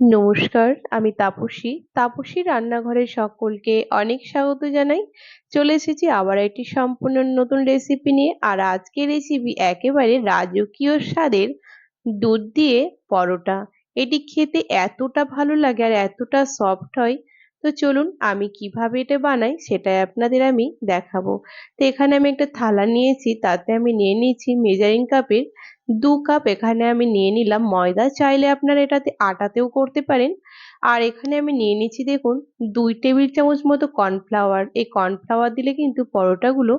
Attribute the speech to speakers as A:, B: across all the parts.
A: নমস্কার, আমি তাপসী। তাপসী রান্নাঘরে সকলকে অনেক স্বাগত জানাই। চলে এসেছি আবার একটি সম্পূর্ণ নতুন রেসিপি নিয়ে আর আজকের রেসিপি একেবারে রাজকীয় স্বাদের দুধ দিয়ে পরোটা। এটি খেতে এতটা ভালো লাগে আর এতটা সফট হয়। তো চলুন আমি কীভাবে এটা বানাই সেটাই আপনাদের আমি দেখাবো। তো এখানে আমি একটা থালা নিয়েছি, তাতে আমি নিয়ে নিয়েছি মেজারিং কাপের দু কাপ এখানে আমি নিয়ে নিলাম ময়দা। চাইলে আপনারা এটাতে আটাতেও করতে পারেন। আর এখানে আমি নিয়ে নিচ্ছি দেখুন, দুই টেবিল চামচ মতো কর্নফ্লাওয়ার। এই কর্নফ্লাওয়ার দিলে কিন্তু পরোটাগুলো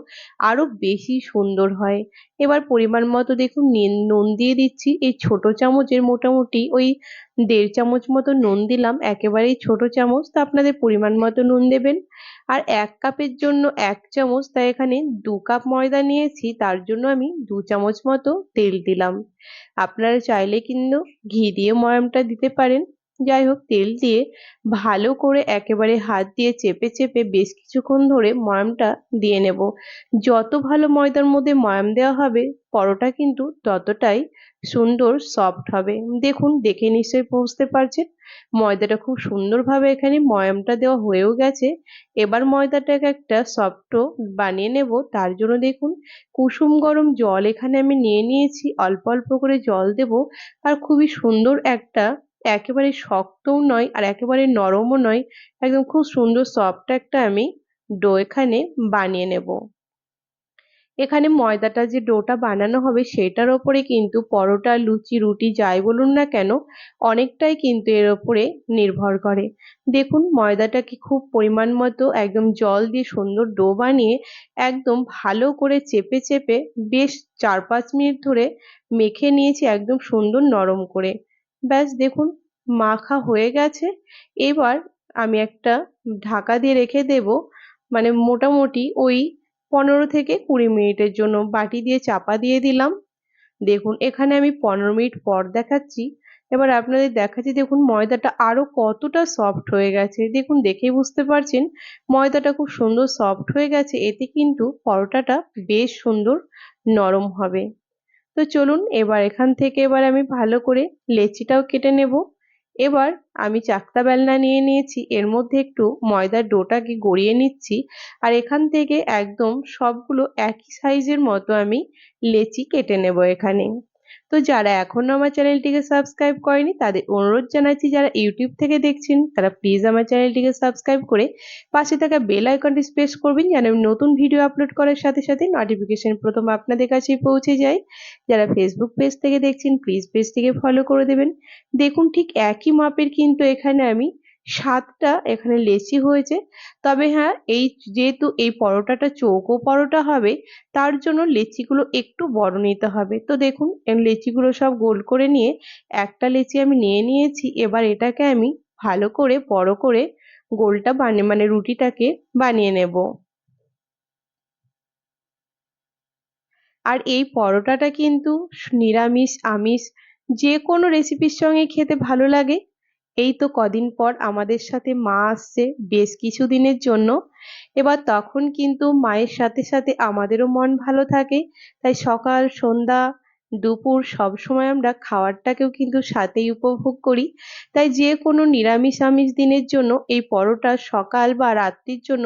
A: আরও বেশি সুন্দর হয়। এবার পরিমাণ মতো দেখুন নুন দিয়ে দিচ্ছি। এই ছোট চামচের মোটামুটি ওই দেড় চামচ মতো নুন দিলাম। একেবারেই ছোট চামচ, তা আপনাদের পরিমাণ মতো নুন দেবেন। আর এক কাপের জন্য এক চামচ তাই এখানে দু কাপ ময়দা নিয়েছি, তার জন্য আমি দু চামচ মতো তেল দিলাম। আপনারা চাইলে কিন্তু ঘি দিয়ে ময়ামটা দিতে পারেন। যাই হোক, তেল দিয়ে ভালো করে একেবারে হাত দিয়ে চেপে চেপে বেশ কিছুক্ষণ ধরে ময়ামটা দিয়ে নেব। যত ভালো ময়দার মধ্যে ময়াম দেওয়া হবে, পরোটা কিন্তু ততটাই সুন্দর সফট হবে। দেখুন, দেখে নিশ্চয়ই বুঝতে পারছেন, ময়দাটা খুব সুন্দরভাবে এখানে ময়ামটা দেওয়া হয়েও গেছে। এবার ময়দাটাকে একটা সফট বানিয়ে নেব। তার জন্য দেখুন, কুসুম গরম জল এখানে আমি নিয়ে নিয়েছি। অল্প অল্প করে জল দেব। আর খুবই সুন্দর একটা একেবারে শক্তও নয় আর একেবারে নরমও নয়। একদম খুব সুন্দর সফট একটা আমি ডো এখানে বানিয়ে নেব। এখানে ময়দাটা যে ডোটা বানানো হবে সেটার ওপরে কিন্তু পরোটা, লুচি, রুটি যাই বলুন না কেন, অনেকটাই কিন্তু এর ওপরে নির্ভর করে। দেখুন ময়দাটাকে খুব পরিমাণ মতো একদম জল দিয়ে সুন্দর ডো বানিয়ে একদম ভালো করে চেপে চেপে বেশ চার পাঁচ মিনিট ধরে মেখে নিয়েছি একদম সুন্দর নরম করে। ব্যাস দেখুন, মাখা হয়ে গেছে। এবার আমি একটা ঢাকা দিয়ে রেখে দেব। মানে মোটামুটি ওই পনেরো থেকে কুড়ি মিনিটের জন্য বাটি দিয়ে চাপা দিয়ে দিলাম। দেখুন, এখানে আমি পনেরো মিনিট পর দেখাচ্ছি। এবার আপনাদের দেখাচ্ছি, দেখুন ময়দাটা আরও কতটা সফট হয়ে গেছে। দেখুন, দেখেই বুঝতে পারছেন, ময়দাটা খুব সুন্দর সফট হয়ে গেছে। এতে কিন্তু পরোটাটা বেশ সুন্দর নরম হবে। তো চলুন এবার এখান থেকে এবার আমি ভালো করে লেচিটাও কেটে নেব। এবার আমি চাকতা বেলনা নিয়ে নিয়েছি। এর মধ্যে একটু ময়দার ডোটাকে গড়িয়ে নিচ্ছি। আর এখান থেকে একদম সবগুলো একই সাইজের মতো আমি লেচি কেটে নেব এখানে। তো যারা এখনও আমার চ্যানেলটিকে সাবস্ক্রাইব করেনি, তাদের অনুরোধ জানাচ্ছি যারা ইউটিউব থেকে দেখছেন, তারা প্লিজ আমার চ্যানেলটিকে সাবস্ক্রাইব করে পাশে থাকা বেল আইকনটি প্রেস করবেন যেন আমি নতুন ভিডিও আপলোড করার সাথে সাথে নোটিফিকেশন প্রথম আপনাদের কাছে পৌঁছে যায়। যারা ফেসবুক পেজ থেকে দেখছেন প্লিজ পেজটিকে ফলো করে দেবেন। দেখুন ঠিক একই মাপের কিন্তু এখানে আমি সাতটা এখানে লেচি হয়েছে। তবে হ্যাঁ এই যেহেতু এই পরোটাটা চৌকো পরোটা হবে, তার জন্য লেচিগুলো একটু বড় নিতে হবে। তো দেখুন লেচিগুলো সব গোল করে নিয়ে একটা লেচি আমি নিয়ে নিয়েছি। এবার এটাকে আমি ভালো করে, বড় করে গোলটা বানিয়ে মানে রুটিটাকে বানিয়ে নেব। আর এই পরোটাটা কিন্তু নিরামিষ, আমিষ যে কোনো রেসিপির সঙ্গে খেতে ভালো লাগে। এই তো কদিন পর আমাদের সাথে মা আসছে, বেশ কিছু দিনের জন্য। এবার তখন কিন্তু মায়ের সাথে সাথে আমাদেরও মন ভালো থাকে। তাই সকাল, সন্ধ্যা, দুপুর সব সময় আমরা খাবারটাকেও কিন্তু সাথেই উপভোগ করি। তাই যে কোনো নিরামিষ আমিষ দিনের জন্য এই পরোটা সকাল বা রাত্রির জন্য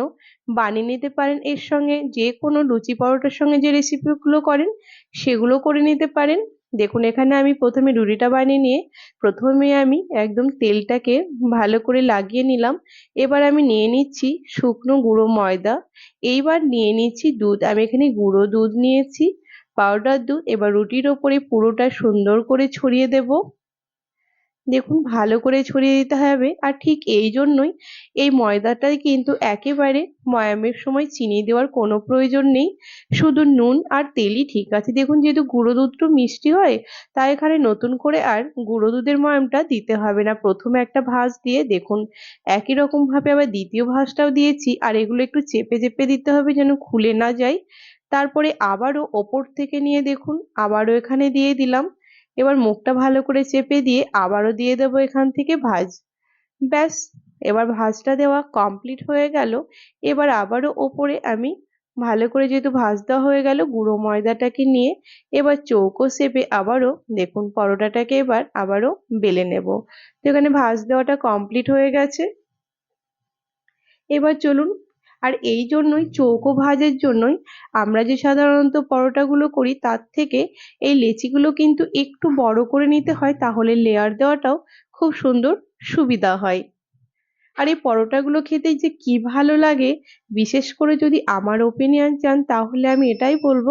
A: বানিয়ে নিতে পারেন। এর সঙ্গে যে কোনো লুচি পরোটার সঙ্গে যে রেসিপিগুলো করেন, সেগুলো করে নিতে পারেন। দেখুন, এখানে আমি প্রথমে রুটিটা বানিয়ে নিয়ে প্রথমে আমি একদম তেলটাকে ভালো করে লাগিয়ে নিলাম। এবার আমি নিয়ে নিচ্ছি শুকনো গুঁড়ো ময়দা। এইবার নিয়ে নিচ্ছি দুধ। আমি এখানে গুঁড়ো দুধ নিয়েছি, পাউডার দুধ। এবার রুটির ওপরে পুরোটা সুন্দর করে ছড়িয়ে দেবো। দেখুন, ভালো করে ছড়িয়ে দিতে হবে। আর ঠিক এই জন্যই এই ময়দাটাই কিন্তু একেবারে ময়ামের সময় চিনি দেওয়ার কোনো প্রয়োজন নেই। শুধু নুন আর তেলই ঠিক আছে। দেখুন, যেহেতু গুঁড়ো দুধটা মিষ্টি হয়, তাই এখানে নতুন করে আর গুঁড়ো দুধের ময়ামটা দিতে হবে না। প্রথমে একটা ভাঁজ দিয়ে দেখুন, একই রকম ভাবে আবার দ্বিতীয় ভাঁজটাও দিয়েছি। আর এগুলো একটু চেপে চেপে দিতে হবে যেন খুলে না যায়। তারপরে আবারও ওপর থেকে নিয়ে দেখুন, আবারও এখানে দিয়ে দিলাম। এবার মুখটা ভালো করে চেপে দিয়ে আবারও দিয়ে দেবো এখান থেকে ভাজ। ব্যাস, এবার ভাজটা দেওয়া কমপ্লিট হয়ে গেল। এবার আবারও ওপরে আমি ভালো করে যেহেতু ভাজ দেওয়া হয়ে গেল গুঁড়ো ময়দাটাকে নিয়ে এবার চৌকো শেপে আবারও দেখুন পরোটাটাকে এবার আবারও বেলে নেব। তো এখানে ভাজ দেওয়াটা কমপ্লিট হয়ে গেছে। এবার চলুন আর এই জন্যই চৌকো ভাজের জন্যই আমরা যে সাধারণত পরোটাগুলো করি তার থেকে এই লেচিগুলো কিন্তু একটু বড় করে নিতে হয় তাহলে লেয়ার দেওয়াটাও খুব সুন্দর সুবিধা হয়। আর এই পরোটাগুলো খেতে যে কি ভালো লাগে বিশেষ করে যদি আমার ওপিনিয়ন চান তাহলে আমি এটাই বলব।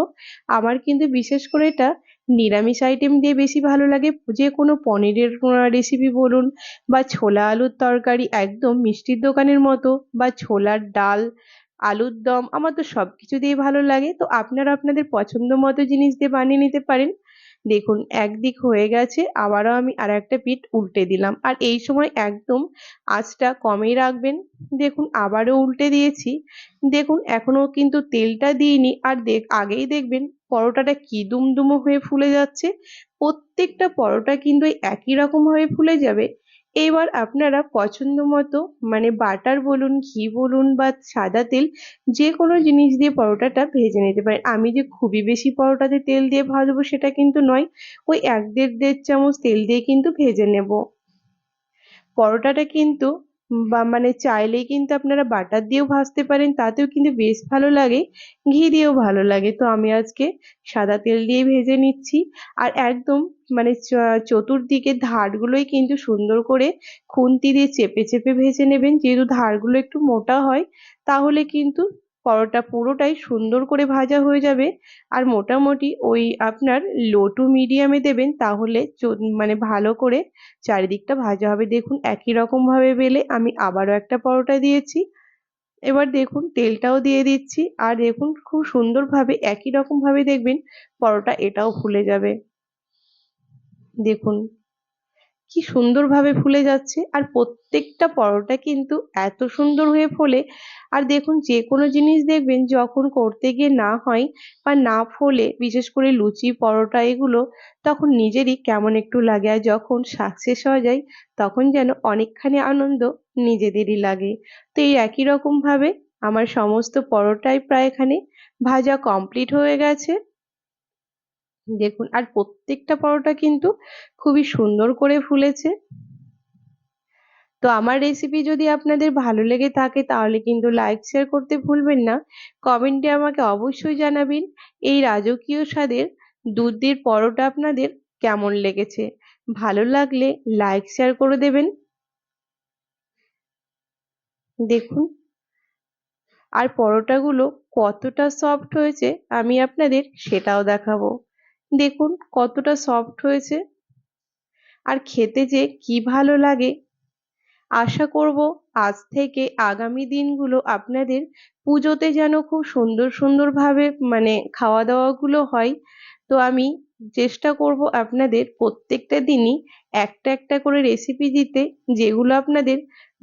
A: আমার কিন্তু বিশেষ করে এটা নিরামিষ আইটেম দিয়ে বেশি ভালো লাগে? যে কোনো পনিরের রেসিপি বলুন বা ছোলা আলুর তরকারি একদম মিষ্টির দোকানের মতো বা ছোলার ডাল, আলুর দম, আমার তো সব কিছু দিয়ে ভালো লাগে। তো আপনারা আপনাদের পছন্দ মতো জিনিস দিয়ে বানিয়ে নিতে পারেন। দেখুন, একদিক হয়ে গেছে, আবারও আমি আর একটা পিঠ উল্টে দিলাম। আর এই সময় একদম আঁচটা কমেই রাখবেন। দেখুন, আবারও উল্টে দিয়েছি। দেখুন, এখনও কিন্তু তেলটা দিইনি। আর দেখ, আগেই দেখবেন পরোটাটা কি দুমদুমো হয়ে ফুলে যাচ্ছে? প্রত্যেকটা পরোটা কিন্তু একই রকম হয়ে ফুলে যাবে। এবার আপনারা পছন্দ মতো মানে বাটার বলুন, ঘি বলুন বা সাদা তেল যে কোনো জিনিস দিয়ে পরোটাটা ভেজে নিতে পারেন। আমি যে খুবই বেশি পরোটাতে তেল দিয়ে ভাজবো সেটা কিন্তু নয়, ওই এক দেড় দেড় চামচ তেল দিয়ে কিন্তু ভেজে নেব। পরোটাটা কিন্তু বা মানে চাইলেই কিন্তু আপনারা বাটার দিয়েও ভাজতে পারেন, তাতেও কিন্তু বেশ ভালো লাগে, ঘি দিয়েও ভালো লাগে। তো আমি আজকে সাদা তেল দিয়ে ভেজে নিচ্ছি। আর একদম মানে চতুর্দিকে ধারগুলোই কিন্তু সুন্দর করে খুন্তি দিয়ে চেপে চেপে ভেজে নেবেন। যেহেতু ধারগুলো একটু মোটা হয়, তাহলে কিন্তু পরোটা পুরোটাই সুন্দর করে ভাজা হয়ে যাবে। আর মোটামুটি ওই আপনার লো টু মিডিয়ামে দেবেন, তাহলে মানে ভালো করে চারিদিকটা ভাজা হবে। দেখুন, একই রকমভাবে বেলে আমি আবারও একটা পরোটা দিয়েছি। এবার দেখুন, তেলটাও দিয়ে দিচ্ছি। আর দেখুন, খুব সুন্দরভাবে একই রকমভাবে দেখবেন, পরোটা এটাও ফুলে যাবে। দেখুন কি সুন্দরভাবে ফুলে যাচ্ছে। আর প্রত্যেকটা পরোটা কিন্তু এত সুন্দর হয়ে ফোলে। আর দেখুন, যে কোনো জিনিস দেখবেন, যখন করতে গিয়ে না হয় বা না ফোলে, বিশেষ করে লুচি, পরোটা এগুলো, তখন নিজেরই কেমন একটু লাগে। আর যখন সাকসেস হয়ে যায়, তখন যেন অনেকখানি আনন্দ নিজেদেরই লাগে। তো এই একই রকমভাবে আমার সমস্ত পরোটাই প্রায় এখানে ভাজা কমপ্লিট হয়ে গেছে। দেখুন, আর প্রত্যেকটা পরোটা কিন্তু খুবই সুন্দর করে ফুলেছে। তো আমার রেসিপি যদি আপনাদের ভালো লেগে থাকে, তাহলে কিন্তু লাইক শেয়ার করতে ভুলবেন না। কমেন্টে আমাকে অবশ্যই জানাবেন এই রাজকীয় স্বাদের দুধ দিয়ে পরোটা আপনাদের কেমন লেগেছে। ভালো লাগলে লাইক শেয়ার করে দেবেন। দেখুন, আর পরোটাগুলো কতটা সফট হয়েছে, আমি আপনাদের সেটাও দেখাবো। দেখুন কতটা সফট হয়েছে। আর খেতে যে কি ভালো লাগে। আশা করব আজ থেকে আগামী দিনগুলো আপনাদের পুজোতে যেন খুব সুন্দর সুন্দরভাবে মানে খাওয়া দাওয়াগুলো হয়। তো আমি চেষ্টা করব আপনাদের প্রত্যেকটা দিনই একটা একটা করে রেসিপি দিতে, যেগুলো আপনাদের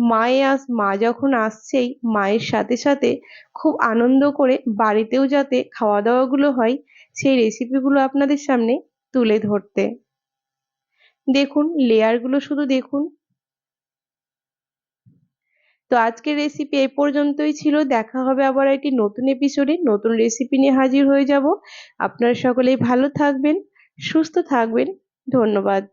A: মায়ে আস, মা যখন আসছেই, মায়ের সাথে সাথে খুব আনন্দ করে বাড়িতেও যাতে খাওয়া দাওয়াগুলো হয়। সেই রেসিপিগুলো আপনাদের সামনে তুলে ধরতে। দেখুন লেয়ারগুলো শুধু দেখুন। তো আজকের রেসিপি এই পর্যন্তই ছিল। দেখা হবে আবার একটি নতুন এপিসোডে নতুন রেসিপি নিয়ে হাজির হয়ে যাব। আপনারা সকলেই ভালো থাকবেন, সুস্থ থাকবেন। ধন্যবাদ।